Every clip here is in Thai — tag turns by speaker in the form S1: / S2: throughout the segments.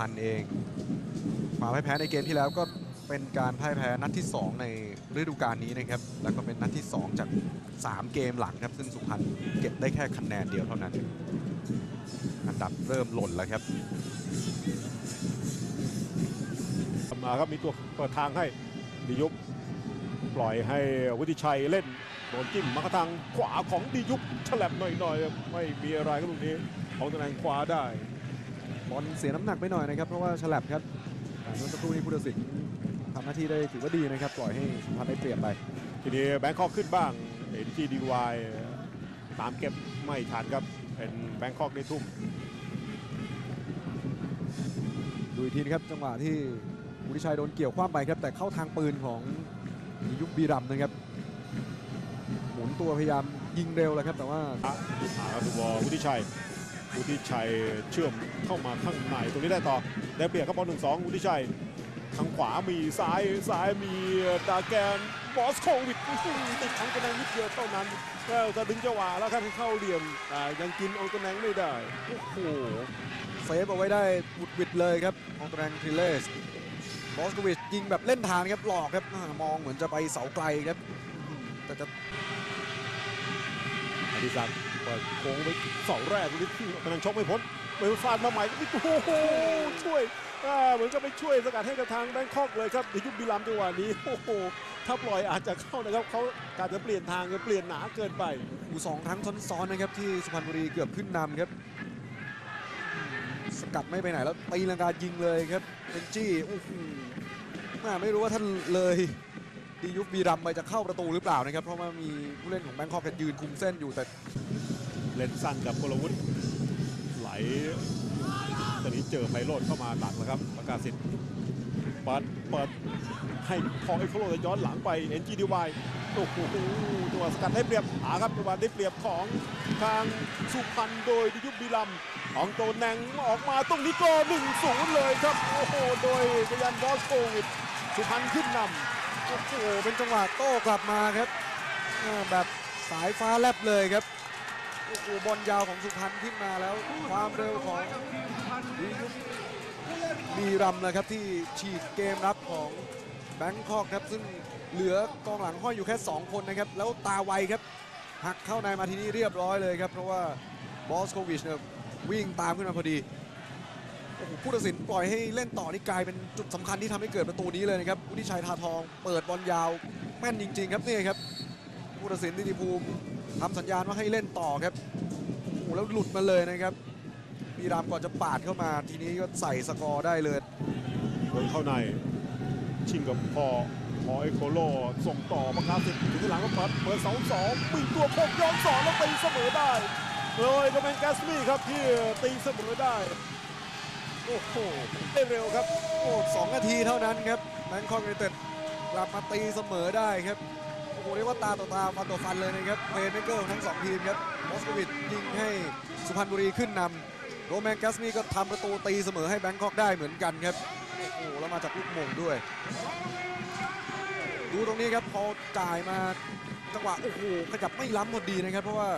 S1: พรรณเองควาพ่ายแพ้ในเกมที่แล้วก็เป็นการพ่ายแพ้นัดที่ 2 ในฤดูกาลนี้นะครับ แล้วก็เป็นนัดที่ 2 จาก 3 เกมหลังครับ ซึ่งสุพรรณเก็บได้แค่คะแนนเดียวเท่านั้น อันดับเริ่มหล่นแล้วครับ
S2: มาครับมีตัวเปิดทางให้ดิยุบปล่อยให้วุฒิชัยเล่นโดนจิ้มมากทางขวาของดิยุบฉลับหน่อยๆ ไม่มีอะไรครับตรงนี้ของตำแหน่งขวาได้
S1: บอลเสียน้ำหนักไปหน่อยนะครับ เพราะว่าฉลับครับอ่าเมื่อสักครู่นี้พุทธศิลป์ทำหน้าที่ได้ถือว่าดีนะครับ ปล่อยให้สุพรรณได้เปรียบไป
S2: ทีนี้แบงคอกขึ้นบ้างเอ็นจีดีวายตามเก็บไม่ทันครับ เป็นแบงคอกในทุ่ม
S1: ดูอีกทีนะครับจังหวะที่วุฒิชัยโดนเกี่ยวคว้าไปครับ แต่เข้าทางปืนของยุคบีรัมย์นะครับหมุนตัวพยายามยิงเร็วแล้วครับแต่ว่า
S2: อ่าครับดูบอลวุฒิชัย วุฒิชัยเชื่อมเข้ามาข้างในตรงนี้ได้ต่อได้เปรียบครับบอลหนึ่งสองวุฒิชัยทางขวามีซ้ายซ้ายมีดาแกนบอสโควิดอื้อหือติดทางกระแนงนิดเดียวเท่านั้นก็จะดึงจังหวะแล้วครับให้เข้าเหลี่ยมแต่ยังกินเอากระแนงไม่ได้โอ้โห
S1: เซฟเอาไว้ได้บุดวิดเลยครับของแตรงทริเลสบอสโกวิชยิงแบบเล่นทางครับหลอกครับอ่ามองเหมือนจะไปเสาไกลครับอืมแต่จะ
S2: อดิศักดิ์ โค้งไปเสาแรกตรงนี้กำลังชกไม่พ้นเวลฟานมาใหม่โอ้โหช่วยเหมือนจะไปช่วยสกัดให้กับทางแบงคอกเลยครับในยุคบิลัมจังหวะนี้โอ้โหถ้าปล่อยอาจจะเข้านะครับเขาการจะเปลี่ยนทางจะเปลี่ยนหนาเกินไป
S1: อูสองครั้งซ้อนๆนะครับที่สุพรรณบุรีเกือบขึ้นนำครับ สกัดไม่ไปไหนแล้วตีลังกายิงเลยครับเป็นจี้โอ้โหไม่รู้ว่าท่านเลยดียุคบีรัมไปจะเข้าประตูหรือเปล่านะครับ เพราะว่ามีผู้เล่นของแบงคอกยืนคุมเส้นอยู่แต่
S2: เล่นสั้นกับกลวุฒิไหลตอนนี้เจอไพโรดเข้ามาหนักแล้วครับ ประกาศสิทธิ์เปิดเปิดให้พอไอโคโลจะย้อนหลังไปเอ็นจีดีวายโอ้โหตัวสกัดได้เปรียบหาครับจังหวะได้เปรียบของทางสุพรรณโดยดิยุบบิลัมของโตแนงออกมาตรงนี้ก็1นศูนย์เลยครับ โอ้โห โดยกยันบอสโควิดสุพรรณขึ้นนำ
S1: โอ้โห เป็นจังหวะโต้กลับมาครับแบบสายฟ้าแลบเลยครับ โอ้โหบอลยาวของสุพรรณขึ้นมาแล้ว ความเร็วของดีรัมย์นะครับที่ฉีกเกมรับของแบงคอกครับซึ่งเหลือกองหลังห้อยอยู่แค่ 2 คนนะครับ แล้วตาไวครับหักเข้าในมาทีนี้เรียบร้อยเลยครับ เพราะว่าบอสโควิชเนี่ยวิ่งตามขึ้นมาพอดีโอ้โหผู้ตัดสินปล่อยให้เล่นต่อนี่กลายเป็นจุดสำคัญที่ทำให้เกิดประตูนี้เลยนะครับวุฒิชัยทาทอง เปิดบอลยาวแม่นจริง ๆ ครับนี่ครับผู้ตัดสินทิติภูมิ ทำสัญญาณว่าให้เล่นต่อครับโอ้โหแล้วหลุดมาเลยนะครับปีรามก่อนจะปาดเข้ามาทีนี้ก็ใส่สกอร์ได้เลย
S2: โดนเข้าในชิงกับพอพอไอโคโลส่งต่อประกาศสิทธิ์ถึงที่หลังก็เปิดเปิดเสาสองปีตัวโคกย้อนสอนแล้วตีเสมอได้เลยก็เป็นแกสมี่ครับที่ตีเสมอได้โอ้โหได้เร็วครับ
S1: โอ้สองนาทีเท่านั้นครับแบงคอกยูไนเต็ดกลับมาตีเสมอได้ครับ โอ้โหเรียกว่าตาต่อตาฟันต่อฟันเลยนะครับเพลย์เมเกอร์ทั้งสองทีมครับมอสโควิดยิงให้สุพรรณบุรีขึ้นนำโรแมนกัสมี่ก็ทำประตูตีเสมอให้แบงคอกได้เหมือนกันครับโอ้โหแล้วมาจากลูกมงด้วย ดูตรงนี้ครับพอจ่ายมาจังหวะโอ้โหขยับไม่ล้ำพอดีนะครับ เพราะว่า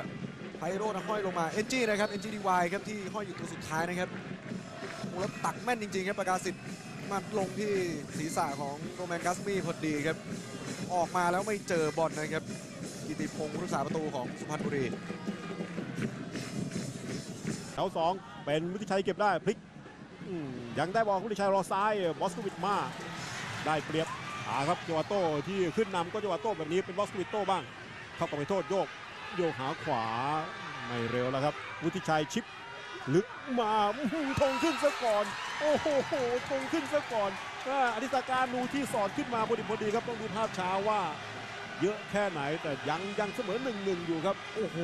S1: ไพโรนะห้อยลงมาเอนจีนะครับเอนจีดีวายครับที่ห้อยอยู่ตัวสุดท้ายนะครับแล้วตักแม่นจริงๆครับประกาศสิทธิ์มาลงที่ศีรษะของโรแมนกัสมี่พอดีครับ ออกมาแล้วไม่เจอบอลนะครับกิติพงศ์ผู้รักษาประตูของสุพรรณบุรี
S2: แถวสองเป็นวุฒิชัยเก็บได้พลิกยังได้บอลวุฒิชัยรอซ้ายบอสโควิดมาได้เปรียบหาครับจังหวะโต้ที่ขึ้นนำก็จังหวะโต้แบบนี้เป็นบอสโควิดโต้บ้าง เข้าไปโทษโยกโยกหาขวาไม่เร็วแล้วครับวุฒิชัยชิปลึกมาทงขึ้นซะก่อน โอ้โหทงขึ้นซะก่อน อ่าอธิสการนูที่สอดขึ้นมาพอดีพอดีครับต้องดูภาพช้าว่า เยอะแค่ไหนแต่ยังยังเสมอหนึ่งหนึ่งอยู่ครับ โอ้โห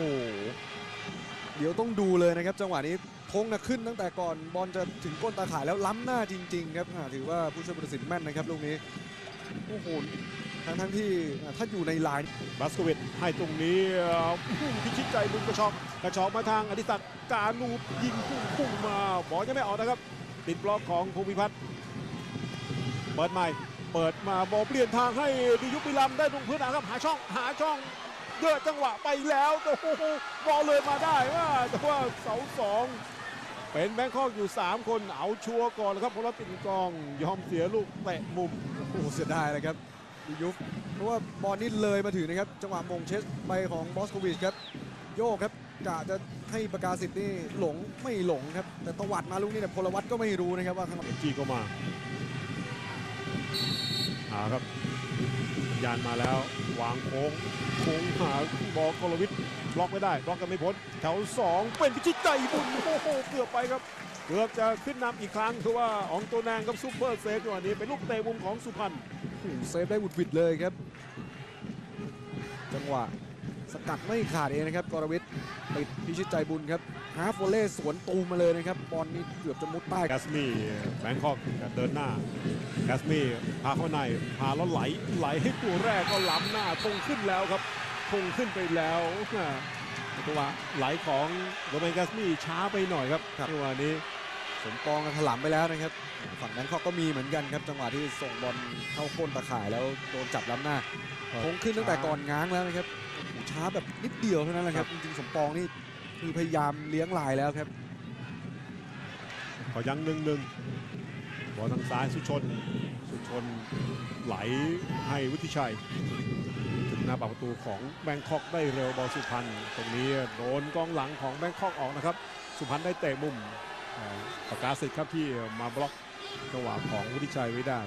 S1: เดี๋ยวต้องดูเลยนะครับ จังหวะนี้ธงนะขึ้นตั้งแต่ก่อนบอลจะถึงก้นตาข่ายแล้วล้ำหน้าจริง ๆ ครับอ่าถือว่าผู้ช่วยผู้ตัดสินแม่นนะครับลูกนี้โอ้โหทั้งทั้งๆที่อ่าถ้าอยู่ในลาย
S2: บาสโควิดให้ตรงนี้เอ่อพิชิตใจลุงกระชอกกระชอกมาทางอดิศักดิ์การนูยิงพุ่งพุ่งมาบอลยังไม่ออกนะครับ ติดบล็อกของภูมิพัฒน์ เปิดใหม่ เปิดมาบอลเปลี่ยนทางให้ดิยุบิลัมได้ตรงพื้นนะครับหาช่องหาช่องเกิดจังหวะไปแล้วโอ้โหบอลเลยมาได้ว่าแต่ว่าเสาสองเป็นแบงคอกอยู่ 3 คนเอาชัวร์ก่อนนะครับพลตินกองยอมเสียลูกเตะมุม
S1: โอ้โหเสียดายเลยครับดียุฟเพราะว่าบอลนี่เลยมาถึงนะครับ จังหวะมงเชสไปของบอสโควิชครับโยกครับกะจะให้ประกาศสิทธิ์นี่หลงไม่หลงครับ แต่ตวัดมาลูกนี้เนี่ยพลวัตก็ไม่รู้นะครับว่าข้างหลัง
S2: จีก็มา หาครับยานมาแล้ววางโค้งโค้งหาบอกกรวิทย์บล็อกไม่ได้บล็อกกันไม่พ้นแถว2เป็นพิชิตใจบุญโอ้โหเกือบไปครับเกือบจะขึ้นนำอีกครั้งคือว่าอองตัวแนงกับซูเปอร์เซฟจังหวะนี้เป็นลูกเตะมุมของสุพรรณ
S1: เซฟได้บุดหวิดเลยครับ จังหวะ สกัดไม่ขาดเองนะครับกรวิทย์ติดพิชิตใจบุญครับฮาร์ฟโวเล่สวนตูมมาเลยนะครับบอลนี่เกือบจะมุดใต้
S2: แกสมี่แบงคอกเดินหน้าแกสมี่พาเข้าในพาแล้วไหลไหลให้ตัวแรกก็ล้ำหน้าทงขึ้นแล้วครับทงขึ้นไปแล้วอ่าจังหวะไหลของโรเบนแกสมี่ช้าไปหน่อยครับจังหวะนี้
S1: สมปองกันถลำไปแล้วนะครับ ฝั่งนั้นเขาก็มีเหมือนกันครับ จังหวะที่ส่งบอลเข้าโคนตะข่ายแล้วโดนจับล้ำหน้าโค้งขึ้นตั้งแต่ก่อนง้างแล้วนะครับโอ้โห ช้าแบบนิดเดียวเท่านั้นแหละครับ จริงๆ สมปองนี่คือพยายามเลี้ยงลายแล้วครับ
S2: ขอยังหนึ่งหนึ่งบอลทางซ้ายสุชน สุชนไหลให้วุฒิชัย ถึงหน้าปากประตูของแบงคอกได้เร็วบอลสุพรรณตรงนี้โดนกองหลังของแบงคอกออกนะครับ สุพรรณได้เตะมุมอ่าปากกาสิทธิ์ครับที่มาบล็อกจังหวะของวุฒิชัยไว้ได้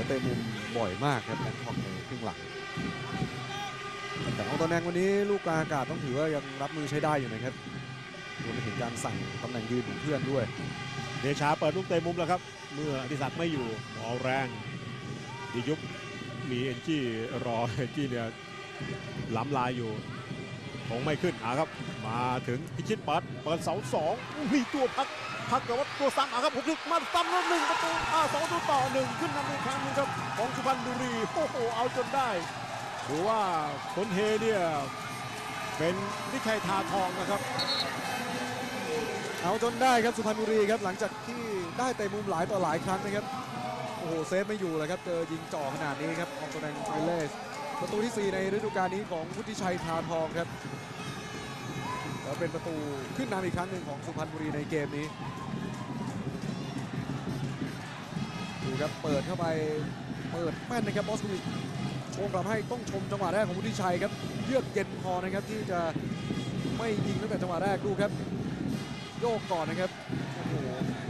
S1: ยเตะมุมบ่อยมากครับแบงคอกในครึ่งหลัง แต่ของตอนแนงวันนี้ลูกกลางอากาศต้องถือว่ายังรับมือใช้ได้อยู่นะครับรวมไปถึงการสั่งตำแหน่งยืนของเพื่อนด้วย
S2: เดชาเปิดลูกเตะมุมแล้วครับ เมื่ออดิศักดิ์ไม่อยู่บอลแรงดียุบมีเอ็นจี้รอเอ็นจี้เนี่ยล้ำลายอยู่คงไม่ขึ้นอะครับ มาถึงพิชิตปิดเปิดเสาสองมีตัวพัก พักกับว่าตัวซ้ำอะครับผมลิกมาซ้ำแล้วหนึ่งประตูอ่าสองประตูต่อหนึ่งขึ้นนำอีกครั้งหนึงครับของสุพรรณบุรีโอ้โหเอาจนได้หรือว่าคนเฮเนี่ยเป็นวิชัยทาทองนะครับ
S1: เอาจนได้ครับสุพรรณบุรีครับหลังจากที่ได้เตะมุมหลายต่อหลายครั้งนะครับโอ้โหเซฟไม่อยู่เลยครับเจอยิงจ่อขนาดนี้ครับของตัวแดงฟิเลสประตูที่ 4 ในฤดูกาลนี้ของวุฒิชัยทาทองครับ เป็นประตูขึ้นนำอีกครั้งหนึ่งของสุพรรณบุรีในเกมนี้ดูครับเปิดเข้าไปเปิดแม่นนะครับบอสคูวิชโชว์กลับให้ต้องชมจังหวะแรกของวุฒิชัยครับเยือกเย็นพอนะครับที่จะไม่ยิงตั้งแต่จังหวะแรกดูครับ โยกก่อนนะครับโอ้โห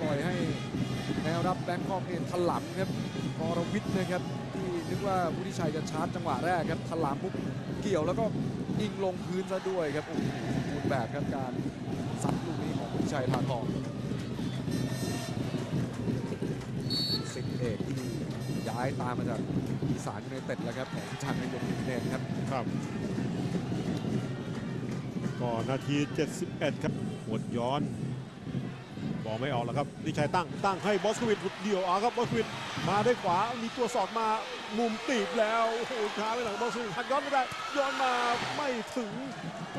S1: ปล่อยให้แนวรับแบงคอกเนี่ยถลำครับกรวิทย์นะครับที่นึกว่าวุฒิชัยจะชาร์จจังหวะแรกครับถลำปุ๊บเกี่ยวแล้วก็ยิงลงพื้นซะด้วยครับโอ้โห แบบครับการซัดลูกนี้ของวิชัยทานทองสิเอกที่ย้ายตามมาจากอีสานยูไนเต็ดแล้วครับของชันในยงเนนครับ
S2: ครับ ก่อนนาที 71 ครับหดย้อน บอลไม่ออกแล้วครับดิชัยตั้งตั้งให้บอสควิดเดี่ยวเอาครับบอสควิดมาด้วยขวามีตัวสอดมามุมตีบแล้วโอ้โหช้าไปหลังบอสควิดหักย้อนไม่ได้ย้อนมาไม่ถึง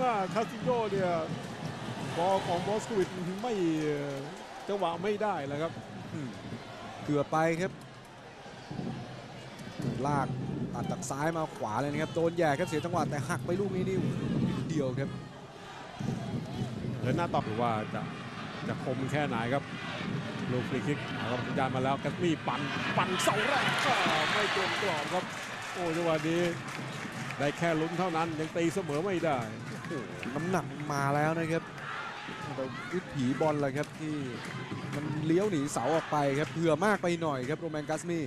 S2: ว่าคาซิโยเนี่ยบอลของบอสควิดไม่จังหวะไม่ได้แล้วครับ
S1: เกือบไปครับ ลากตัดจากซ้ายมาขวาเลยนะครับโดนแย่ครับเสียจังหวะแต่หักไปลูกนี้นี่นิดเดียวครับ
S2: เดินหน้าต่อหรือว่าจะ จะคมแค่ไหนครับ ลูกฟรีคิกเอาครับสัญญาณมาแล้วกัสมี่ปั่นปั่นเสาแรกก็ไม่โดนกรอบครับ โอ้จังหวะนี้ได้แค่ลุ้นเท่านั้นยังตีเสมอไม่ได้
S1: โอ้โหน้ำหนักมันมาแล้วนะครับแต่วิถีบอลแหละครับที่มันเลี้ยวหนีเสาออกไปครับเผื่อมากไปหน่อยครับโรแมนกัสมี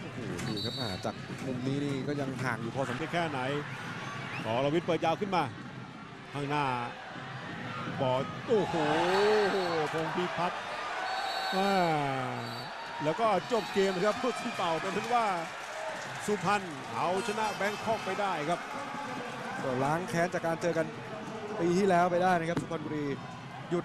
S1: โอ้โหดูครับอ่าจากมุมนี้นี่ก็ยังห่างอยู่พอสมควร
S2: ได้แค่ไหนกอรวิทย์เปิดยาวขึ้นมา ข้างหน้าบ อโอ้โหพงพิพัฒน์แล้วก็จบเกมนะครับพูดที่เป่าแต่เป็นว่าสุพรรณเอาชนะแบงคอกไปได้ครับ
S1: ก็ล้างแค้นจากการเจอกันปีที่แล้วไปได้นะครับสุพรรณบุรีหยุด